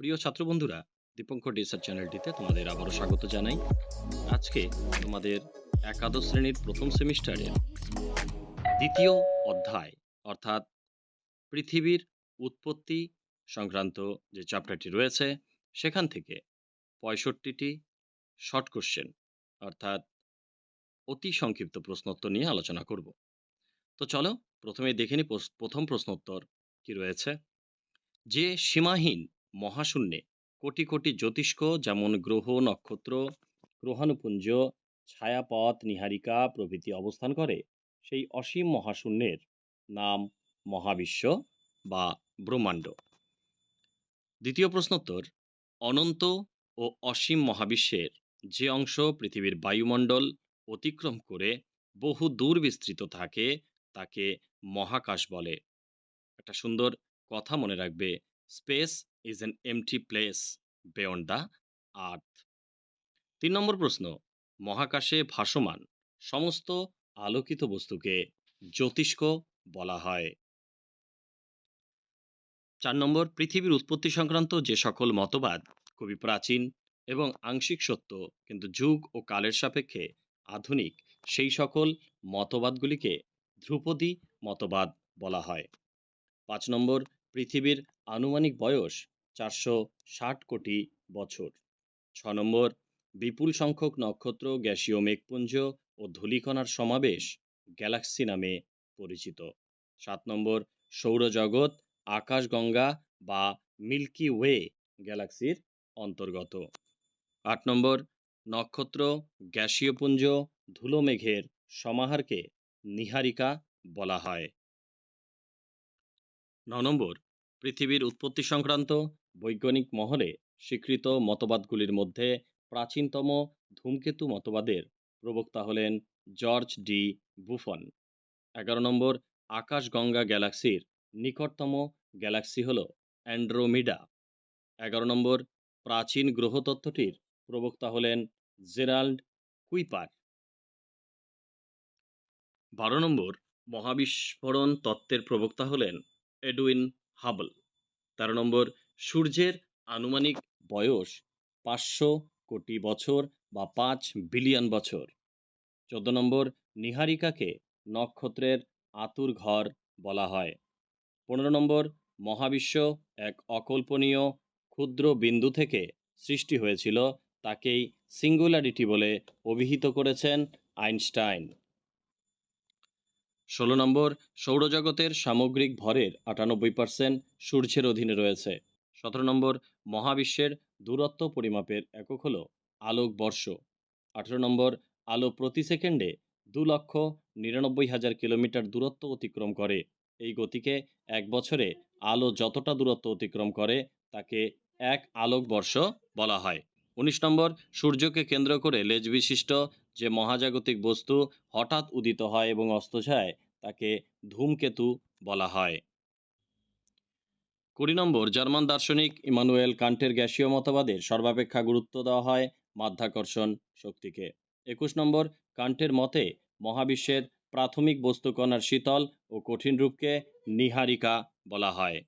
প্রিয় ছাত্র বন্ধুরা দীপঙ্কর রিসার্চ চ্যানেলটিতে তোমাদের আবারও স্বাগত জানাই। আজকে তোমাদের একাদশ শ্রেণির প্রথম সেমিস্টারের দ্বিতীয় অধ্যায়, অর্থাৎ পৃথিবীর উৎপত্তি সংক্রান্ত যে চ্যাপ্টারটি রয়েছে, সেখান থেকে পঁয়ষট্টিটি শর্ট কোশ্চেন অর্থাৎ অতি সংক্ষিপ্ত প্রশ্নোত্তর নিয়ে আলোচনা করব। তো চলো প্রথমে দেখে প্রস- প্রথম প্রশ্নোত্তর কি রয়েছে? যে সীমাহীন মহাশূন্যে। কোটি কোটি জ্যোতিষ্ক যেমন গ্রহ, নক্ষত্র গ্রহাণুপুঞ্জ ছায়াপথ, নিহারিকা প্রভৃতি অবস্থান করে, সেই অসীম মহাশূন্যের নাম মহাবিশ্ব বা ব্রহ্মাণ্ড। দ্বিতীয় প্রশ্নোত্তর, অনন্ত ও অসীম মহাবিশ্বের যে অংশ পৃথিবীর বায়ুমণ্ডল অতিক্রম করে বহু দূর বিস্তৃত থাকে, তাকে মহাকাশ বলে। একটা সুন্দর কথা মনে রাখবে space is an empty place beyond the earth তিন নম্বর প্রশ্ন। মহাকাশে ভাসমান। সমস্ত আলোকিত বস্তুকে জ্যোতিষ্ক বলা হয়। চার নম্বর, পৃথিবীর উৎপত্তি সংক্রান্ত যে সকল মতবাদ, খুবই প্রাচীন এবং আংশিক সত্য, কিন্তু যুগ ও কালের সাপেক্ষে আধুনিক, সেই সকল মতবাদগুলিকে ধ্রুপদী মতবাদ বলা হয়। পাঁচ নম্বর পৃথিবীর আনুমানিক বয়স চারশো ষাট কোটি বছর। ছ নম্বর, বিপুল সংখ্যক নক্ষত্র, গ্যাসীয় মেঘপুঞ্জ ও ধূলিকণার সমাবেশ গ্যালাক্সি নামে পরিচিত। সাত নম্বর, সৌরজগৎ, আকাশগঙ্গা বা মিল্কি ওয়ে গ্যালাক্সির অন্তর্গত। আট নম্বর, নক্ষত্র, গ্যাসীয় পুঞ্জ, ধুলো মেঘের সমাহারকে নিহারিকা বলা হয়। ন নম্বর, পৃথিবীর উৎপত্তি সংক্রান্ত বৈজ্ঞানিক মহলে স্বীকৃত মতবাদগুলির মধ্যে প্রাচীনতম ধূমকেতু মতবাদের প্রবক্তা হলেন জর্জ ডি বুফন। এগারো নম্বর, আকাশগঙ্গা গ্যালাক্সির নিকটতম গ্যালাক্সি হল অ্যান্ড্রোমিডা। এগারো নম্বর, প্রাচীন গ্রহতত্ত্বটির প্রবক্তা হলেন জেরাল্ড কুইপার। বারো নম্বর, মহাবিস্ফোরণ তত্ত্বের প্রবক্তা হলেন এডুইন হাবল। তেরো নম্বর, সূর্যের আনুমানিক বয়স পাঁচশো কোটি বছর বা পাঁচ বিলিয়ন বছর। চোদ্দ নম্বর, নিহারিকাকে নক্ষত্রের আতুর ঘর বলা হয়। পনেরো নম্বর, মহাবিশ্ব এক অকল্পনীয় ক্ষুদ্র বিন্দু থেকে সৃষ্টি হয়েছিল, তাকেই সিঙ্গুলারিটি বলে অভিহিত করেছেন আইনস্টাইন। ষোলো নম্বর, সৌরজগতের সামগ্রিক ভরের আটানব্বই পার্সেন্ট সূর্যের অধীনে রয়েছে। সতেরো নম্বর, মহাবিশ্বের দূরত্ব পরিমাপের একক হল আলোক বর্ষ। আঠেরো নম্বর, আলো প্রতি সেকেন্ডে দু লক্ষ নিরানব্বই হাজার কিলোমিটার দূরত্ব অতিক্রম করে। এই গতিকে এক বছরে আলো যতটা দূরত্ব অতিক্রম করে, তাকে এক আলোক বর্ষ বলা হয়। উনিশ নম্বর, সূর্যকে কেন্দ্র করে লেজ বিশিষ্ট যে মহাজাগতিক বস্তু হঠাৎ উদিত হয় এবং অস্ত যায়, তাকে ধূমকেতু বলা হয়। কুড়ি নম্বর, জার্মান দার্শনিক ইমানুয়েল কান্টের গ্যাসীয় মতবাদের সর্বাপেক্ষা গুরুত্ব দেওয়া হয় মাধ্যাকর্ষণ শক্তিকে। একুশ নম্বর, কান্টের মতে মহাবিশ্বের প্রাথমিক বস্তুকণার শীতল ও কঠিন রূপকে নিহারিকা বলা হয়।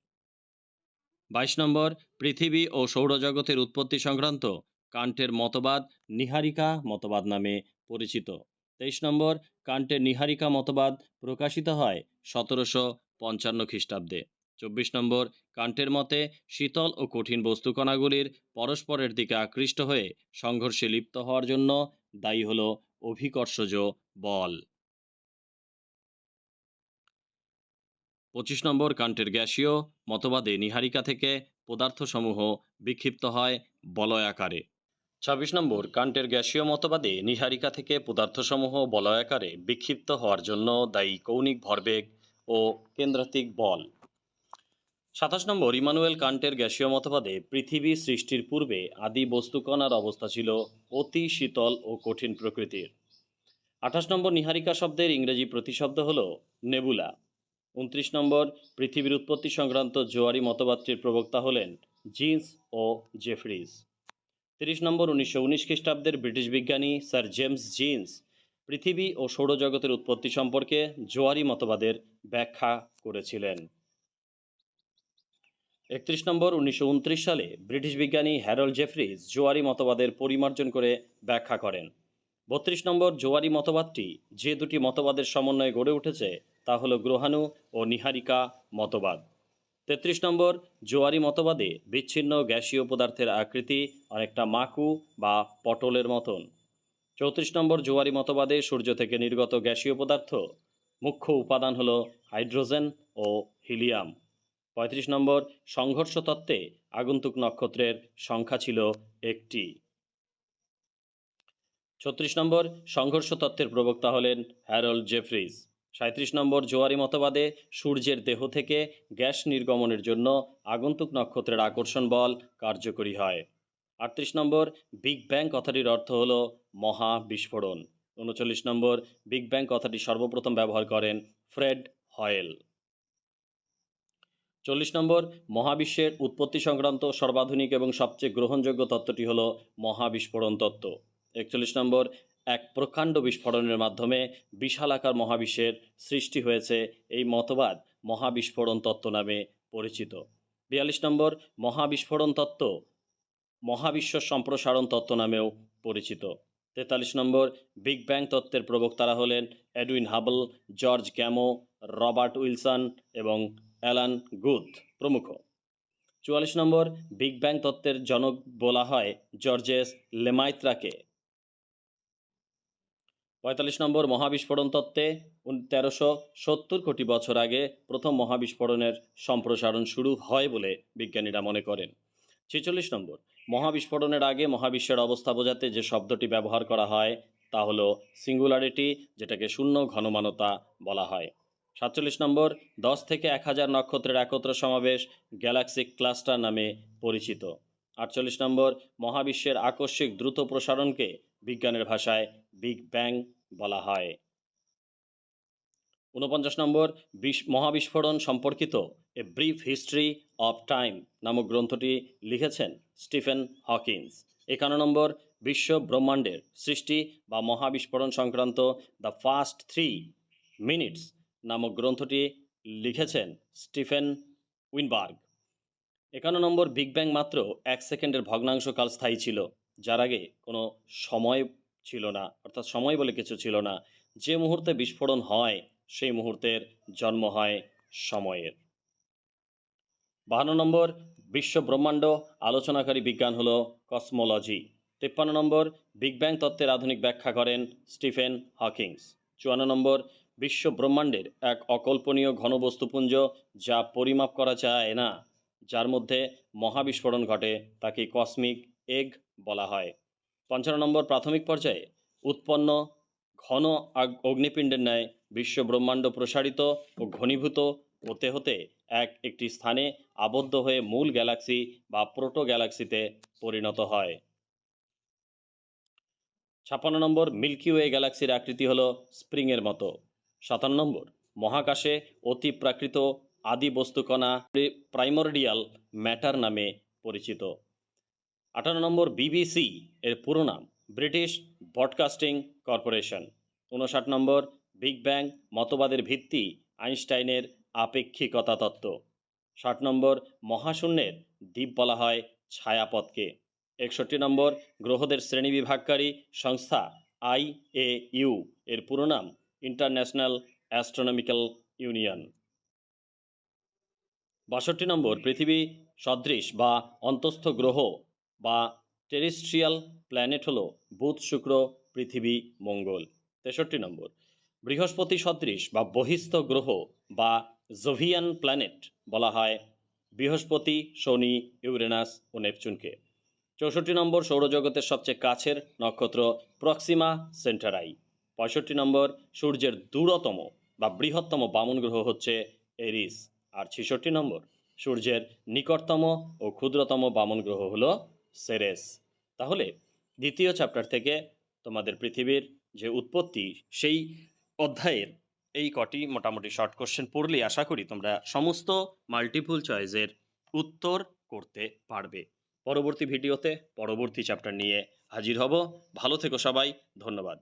বাইশ নম্বর, পৃথিবী ও সৌরজগতের উৎপত্তি সংক্রান্ত কান্টের মতবাদ নিহারিকা মতবাদ নামে পরিচিত। তেইশ নম্বর, কান্টের নিহারিকা মতবাদ প্রকাশিত হয় সতেরোশো পঞ্চান্ন খ্রিস্টাব্দে। চব্বিশ নম্বর, কান্টের মতে শীতল ও কঠিন বস্তুকণাগুলির পরস্পরের দিকে আকৃষ্ট হয়ে সংঘর্ষে লিপ্ত হওয়ার জন্য দায়ী হল অভিকর্ষজ বল। পঁচিশ নম্বর, কান্টের গ্যাসীয় মতবাদে নিহারিকা থেকে পদার্থসমূহ বিক্ষিপ্ত হয় বলয়াকারে ছাব্বিশ নম্বর কান্টের গ্যাসীয় মতবাদে নিহারিকা থেকে পদার্থসমূহ বলয়াকারে বিক্ষিপ্ত হওয়ার জন্য দায়ী কৌণিক ভরবেগ ও কেন্দ্রাতিক বল। সাতাশ নম্বর, ইমানুয়েল কান্টের গ্যাসীয় মতবাদে পৃথিবী সৃষ্টির পূর্বে আদি বস্তুকণার অবস্থা ছিল অতি শীতল ও কঠিন প্রকৃতির। আঠাশ নম্বর, নিহারিকা শব্দের ইংরেজি প্রতিশব্দ হল নেবুলা। উনত্রিশ নম্বর, পৃথিবীর উৎপত্তি সংক্রান্ত জোয়ারি মতবাদটির প্রবক্তা হলেন জিন্স ও জেফ্রিজ। তিরিশ নম্বর উনিশশো উনিশ খ্রিস্টাব্দের ব্রিটিশ বিজ্ঞানী স্যার জেমস জিন্স পৃথিবী ও সৌরজগতের উৎপত্তি সম্পর্কে জোয়ারি মতবাদের ব্যাখ্যা করেছিলেন। একত্রিশ নম্বর উনিশশো উনত্রিশ সালে ব্রিটিশ বিজ্ঞানী হ্যারল্ড জেফরিজ জোয়ারি মতবাদের পরিমার্জন করে ব্যাখ্যা করেন। বত্রিশ নম্বর জোয়ারি মতবাদটি যে দুটি মতবাদের সমন্বয়ে গড়ে উঠেছে তা হলো গ্রহাণু ও নিহারিকা মতবাদ। তেত্রিশ নম্বর, জোয়ারি মতবাদে বিচ্ছিন্ন গ্যাসীয় পদার্থের আকৃতি অনেকটা মাকু বা পটলের মতন। চৌত্রিশ নম্বর, জোয়ারি মতবাদে সূর্য থেকে নির্গত গ্যাসীয় পদার্থ। মুখ্য উপাদান হল হাইড্রোজেন ও হিলিয়াম। পঁয়ত্রিশ নম্বর, সংঘর্ষ তত্ত্বে আগন্তুক নক্ষত্রের সংখ্যা ছিল একটি। ছত্রিশ নম্বর, সংঘর্ষ তত্ত্বের প্রবক্তা হলেন হ্যারল্ড জেফ্রিজ। সাঁত্রিশ নম্বর জোয়ারি মতবাদে সূর্যের দেহ থেকে গ্যাস নির্গমনের জন্য আগন্তুক নক্ষত্রের আকর্ষণ বল কার্যকরী হয়। আটত্রিশ নম্বর বিগ ব্যাং কথাটির অর্থ হল মহা বিস্ফোরণ। উনচল্লিশ নম্বর বিগ ব্যাং কথাটি সর্বপ্রথম ব্যবহার করেন ফ্রেড হয়েল। চল্লিশ নম্বর মহাবিশ্বের উৎপত্তি সংক্রান্ত সর্বাধুনিক এবং সবচেয়ে গ্রহণযোগ্য তত্ত্বটি হল মহাবিস্ফোরণ তত্ত্ব। একচল্লিশ নম্বর এক প্রকাণ্ড বিস্ফোরণের মাধ্যমে বিশালাকার মহাবিশ্বের সৃষ্টি হয়েছে এই মতবাদ মহাবিস্ফোরণ তত্ত্ব নামে পরিচিত। বিয়াল্লিশ নম্বর, মহাবিস্ফোরণ তত্ত্ব মহাবিশ্ব সম্প্রসারণ তত্ত্ব নামেও পরিচিত। তেতাল্লিশ নম্বর, বিগ ব্যাং তত্ত্বের প্রবক্তারা হলেন Edwin Hubble, George Gamow Robert Wilson এবং অ্যালান গুথ প্রমুখ। চুয়াল্লিশ নম্বর, বিগ ব্যাং তত্ত্বের জনক বলা হয় জর্জেস লেমাইত্রাকে। পঁয়তাল্লিশ নম্বর মহাবিস্ফোরণ তত্ত্বে তেরোশো সত্তর কোটি বছর আগে প্রথম মহাবিস্ফোরণের সম্প্রসারণ শুরু হয় বলে বিজ্ঞানীরা মনে করেন। ছেচল্লিশ নম্বর, মহাবিস্ফোরণের আগে মহাবিশ্বের অবস্থা বোঝাতে যে শব্দটি ব্যবহার করা হয় তা হলো সিঙ্গুলারিটি, যেটাকে শূন্য ঘনমানতা বলা হয়। সাতচল্লিশ নম্বর, দশ থেকে এক হাজার নক্ষত্রের একত্র সমাবেশ গ্যালাক্সিক ক্লাস্টার নামে পরিচিত। আটচল্লিশ নম্বর, মহাবিশ্বের আকস্মিক দ্রুত প্রসারণকে বিজ্ঞানের ভাষায় বিগ ব্যাং বলা হয়। ঊনপঞ্চাশ নম্বর, বিশ, মহাবিস্ফোরণ সম্পর্কিত a brief history of time নামক গ্রন্থটি লিখেছেন স্টিফেন হকিন্স। একান্ন নম্বর, বিশ্ব ব্রহ্মাণ্ডের সৃষ্টি বা মহাবিস্ফোরণ সংক্রান্ত দ্য ফার্স্ট থ্রি মিনিটস নামক গ্রন্থটি লিখেছেন স্টিফেন উইনবার্গ। একান্ন নম্বর বিগ ব্যাং মাত্র এক সেকেন্ডের ভগ্নাংশকাল স্থায়ী ছিল। যার আগে কোনো সময় ছিল না, অর্থাৎ সময় বলে কিছু ছিল না, যে মুহূর্তে বিস্ফোরণ হয়, সেই মুহূর্তের জন্ম হয় সময়ের। বাহান্ন নম্বর, বিশ্ব ব্রহ্মাণ্ড আলোচনাকারী বিজ্ঞান হল কসমোলজি। তেপ্পান্ন নম্বর, বিগ ব্যাং তত্ত্বের আধুনিক ব্যাখ্যা করেন স্টিফেন হকিংস। চুয়ান্ন নম্বর, বিশ্ব ব্রহ্মাণ্ডের এক অকল্পনীয় ঘনবস্তুপুঞ্জ যা পরিমাপ করা যায় না, যার মধ্যে মহাবিস্ফোরণ ঘটে তাকে কসমিক এগ বলা হয়। পঞ্চান্ন নম্বর প্রাথমিক পর্যায়ে উৎপন্ন ঘন অগ্নিপিণ্ডের ন্যায় বিশ্ব ব্রহ্মাণ্ড প্রসারিত ও ঘনীভূত হতে হতে এক একটি স্থানে আবদ্ধ হয়ে মূল গ্যালাক্সি বা প্রোটো গ্যালাক্সিতে পরিণত হয়। ছাপ্পান্ন নম্বর মিল্কি ওয়ে গ্যালাক্সির আকৃতি হল স্প্রিংয়ের মতো। সাতান্ন নম্বর মহাকাশে অতি প্রাকৃত আদি বস্তুকণা প্রাইমোরডিয়াল ম্যাটার নামে পরিচিত। আটান্ন নম্বর বিবিসি এর পুরো নাম ব্রিটিশ ব্রডকাস্টিং কর্পোরেশন উনষাট নম্বর বিগ ব্যাং মতবাদের ভিত্তি, আইনস্টাইনের আপেক্ষিকতা তত্ত্ব। ষাট নম্বর, মহাশূন্যের, দ্বীপ বলা হয় ছায়াপথকে। একষট্টি নম্বর, গ্রহদের শ্রেণীবিভাগকারী সংস্থা আই এ ইউ এর পুরো নাম ইন্টারন্যাশনাল অ্যাস্ট্রোনমিক্যাল ইউনিয়ন বাষট্টি নম্বর, পৃথিবী সদৃশ বা অন্তস্থ গ্রহ বা টেরিস্ট্রিয়াল প্ল্যানেট হলো বুধ, শুক্র, পৃথিবী, মঙ্গল। তেষট্টি নম্বর। বৃহস্পতি সদৃশ বা বহিস্থ গ্রহ বা জোভিয়ান প্ল্যানেট বলা হয় বৃহস্পতি, শনি, ইউরেনাস ও নেপচুনকে। চৌষট্টি নম্বর সৌরজগতের সবচেয়ে কাছের নক্ষত্র প্রক্সিমা সেন্টারাই। পঁয়ষট্টি নম্বর সূর্যের দূরতম বা বৃহত্তম বামন গ্রহ হচ্ছে এরিস। আর ছেষট্টি নম্বর সূর্যের নিকটতম ও ক্ষুদ্রতম বামন গ্রহ হলো সেরেস। তাহলে দ্বিতীয় চ্যাপ্টার থেকে তোমাদের পৃথিবীর যে উৎপত্তি, সেই অধ্যায়ের এই কটি মোটামুটি শর্ট কোশ্চেন পড়লে আশা করি তোমরা সমস্ত মাল্টিপুল চয়েসের উত্তর করতে পারবে। পরবর্তী ভিডিওতে পরবর্তী চ্যাপ্টার নিয়ে হাজির হব। ভালো থেকো সবাই, ধন্যবাদ।